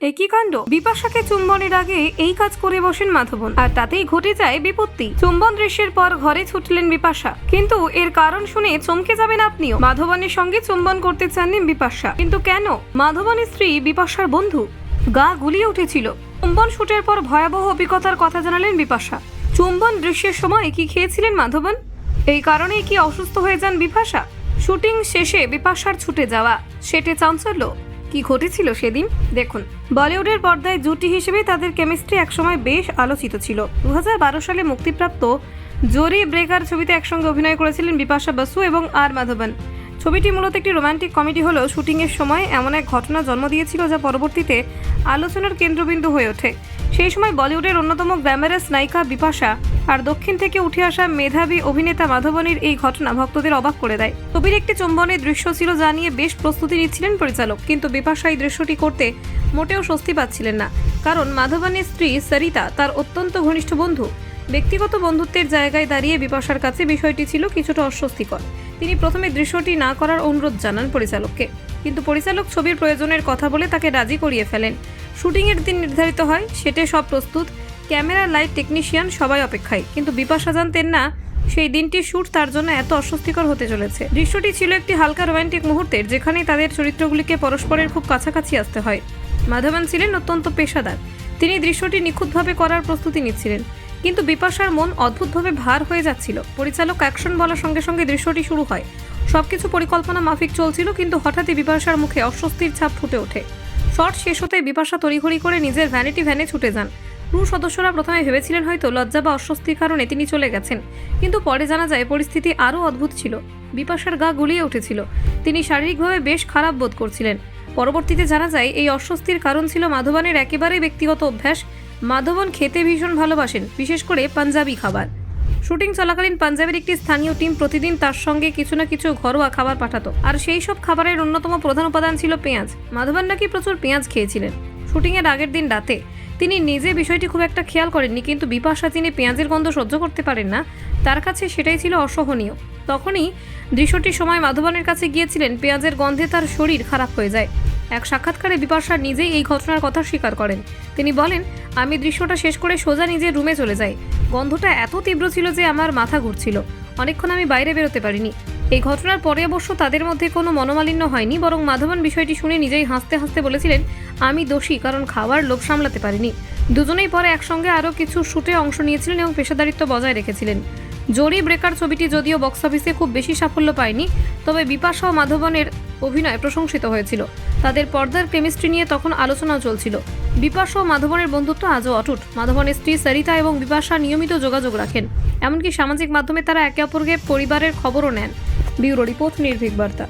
একই কাণ্ড। বিপাশাকে চুম্বনের আগে এই কাজ করে বসেন মাধবন। আর তাতেই ঘটে যায় বিপত্তি। চুম্বন দৃশ্যের পর ঘরে ছুটলেন বিপাশা। কিন্তু এর কারণ শুনে চমকে যাবেন আপনিও। মাধবনের সঙ্গে চুম্বন করতে চাননি বিপাশা। কিন্তু কেন? মাধবনের স্ত্রী বিপাশার বন্ধু। গা গুলিয়ে উঠেছিল। চুম্বন শুটের পর ভয়াবহ অভিজ্ঞতার কথা জানালেন বিপাশা। চুম্বন দৃশ্যের সময় কি খেয়েছিলেন মাধবন? এই কারণেই কি অসুস্থ হয়ে যান বিপাশা? শুটিং শেষে বিপাশার ছুটে যাওয়া। সেটে চাঞ্চল্য। কি ঘটেছিল সেদিন? দেখুন, বলিউডের পর্দায় জুটি হিসেবে তাদের কেমিস্ট্রি একসময় বেশ আলোচিত ছিল। দু হাজার বারো সালে মুক্তিপ্রাপ্ত জোরি ব্রেকার ছবিতে একসঙ্গে অভিনয় করেছিলেন বিপাশা বসু এবং আর মাধবন। ছবিটি মূলত একটি রোমান্টিক কমেডি হলেও শুটিংয়ের সময় এমন এক ঘটনা জন্ম দিয়েছিল যা পরবর্তীতে আলোচনার কেন্দ্রবিন্দু হয়ে ওঠে। সেই সময় বলিউডের অন্যতম গ্ল্যামারাস নায়িকা বিপাশা আর দক্ষিণ থেকে উঠে আসা মেধাবী অভিনেতা মাধবনের এই ঘটনা ভক্তদের অবাক করে দেয়। ছবির একটি চুম্বনের দৃশ্য ছিল যা নিয়ে বেশ প্রস্তুতি নিচ্ছিলেন পরিচালক, কিন্তু বিপাশা এই দৃশ্যটি করতে মোটেও স্বস্তি পাচ্ছিলেন না, কারণ মাধবনের স্ত্রী সরিতা তার অত্যন্ত ঘনিষ্ঠ বন্ধু। ব্যক্তিগত বন্ধুত্বের জায়গায় দাঁড়িয়ে বিপাশার কাছে বিষয়টি ছিল কিছুটা অস্বস্তিকর। তিনি প্রথমে দৃশ্যটি না করার অনুরোধ জানান পরিচালককে। কিন্তু পরিচালক ছবির প্রয়োজনের কথা বলে তাকে রাজি করিয়ে ফেলেন। শুটিংয়ের দিন নির্ধারিত হয়, সেটে সব প্রস্তুত, ক্যামেরা, লাইট, টেকনিশিয়ান সবাই অপেক্ষায়। কিন্তু বিপাশা জানতেন, না, সেই দিনটি শ্যুট তার জন্য এত অস্বস্তিকর হতে চলেছে। দৃশ্যটি ছিল একটি হালকা রোমান্টিক মুহূর্তের যেখানে তাদের চরিত্রগুলিকে পরস্পরের খুব কাছাকাছি আসতে হয়। মাধবন ছিলেন অত্যন্ত পেশাদার। তিনি দৃশ্যটি নিখুঁতভাবে করার প্রস্তুতি নিচ্ছিলেন। কিন্তু বিপাশার মন অদ্ভুতভাবে ভার হয়ে যাচ্ছিল। পরিচালক অ্যাকশন বলার সঙ্গে সঙ্গে দৃশ্যটি শুরু হয়। সবকিছু পরিকল্পনা মাফিক চলছিল কিন্তু হঠাৎই বিপাশার মুখে অস্বস্তির ছাপ ফুটে ওঠে। শট শেষ হতে বিপাশা তড়িঘড়ি করে নিজের ভ্যানিটি ভ্যানে ছুটে যান। ক্রু সদস্যরা প্রথমে ভেবেছিলেন হয়তো লজ্জা বা অস্বস্তির কারণে তিনি চলে গেছেন, কিন্তু পরে জানা যায় পরিস্থিতি আরও অদ্ভুত ছিল। বিপাশার গা গুলিয়ে উঠেছিল। তিনি শারীরিকভাবে বেশ খারাপ বোধ করছিলেন। পরবর্তীতে জানা যায়, এই অস্বস্তির কারণ ছিল মাধবনের একেবারেই ব্যক্তিগত অভ্যাস মাধবন খেতে ভীষণ ভালোবাসেন, বিশেষ করে পাঞ্জাবি খাবার। শুটিং চলাকালীন পাঞ্জাবের একটি স্থানীয় টিম প্রতিদিন তার সঙ্গে কিছু না কিছু ঘরোয়া খাবার পাঠাতো। আর সেই সব খাবারের অন্যতম প্রধান উপাদান ছিল পেঁয়াজ। মাধবন নাকি প্রচুর পেঁয়াজ খেয়েছিলেন। শুটিংয়ের আগের দিন রাতে তিনি নিজে বিষয়টি খুব একটা খেয়াল করেননি, কিন্তু বিপাশা তিনি পেঁয়াজের গন্ধ সহ্য করতে পারেন না, তার কাছে সেটাই ছিল অসহনীয়। তখনই দৃশ্যটির সময় মাধবনের কাছে গিয়েছিলেন, পেঁয়াজের গন্ধে তার শরীর খারাপ হয়ে যায়। এক সাক্ষাৎকারে বিপাশা নিজেই এই ঘটনার কথা স্বীকার করেন। তিনি বলেন, আমি দৃশ্যটা শেষ করে সোজা নিজের রুমে চলে যাই। গন্ধটা এত তীব্র ছিল যে আমার মাথা ঘুরছিল। অনেকক্ষণ আমি বাইরে বেরোতে পারিনি। এই ঘটনার পরে অবশ্য তাদের মধ্যে কোনো মনোমালিন্য হয়নি, বরং মাধবন বিষয়টি শুনে নিজেই হাসতে হাসতে বলেছিলেন, আমি দোষী, কারণ খাওয়ার লোভ সামলাতে পারিনি। দুজনেই পরে একসঙ্গে আরও কিছু শুটে অংশ নিয়েছিলেন এবং পেশাদারিত্ব বজায় রেখেছিলেন। জরি ব্রেকার ছবিটি যদিও বক্স অফিসে খুব বেশি সাফল্য পায়নি, তবে বিপাশা ও মাধবনের অভিনয় প্রশংসিত হয়েছিল। তাদের পর্দার কেমিস্ট্রি নিয়ে তখন আলোচনা চলছিল। বিপাশ ও মাধবনের বন্ধুত্ব আজও অটুট। মাধবনের স্ত্রী সরিতা এবং বিপাশা নিয়মিত যোগাযোগ রাখেন। এমনকি সামাজিক মাধ্যমে তারা একে অপরকে পরিবারের খবরও নেন। ব্যুরো রিপোর্ট নির্ভীক বার্তা।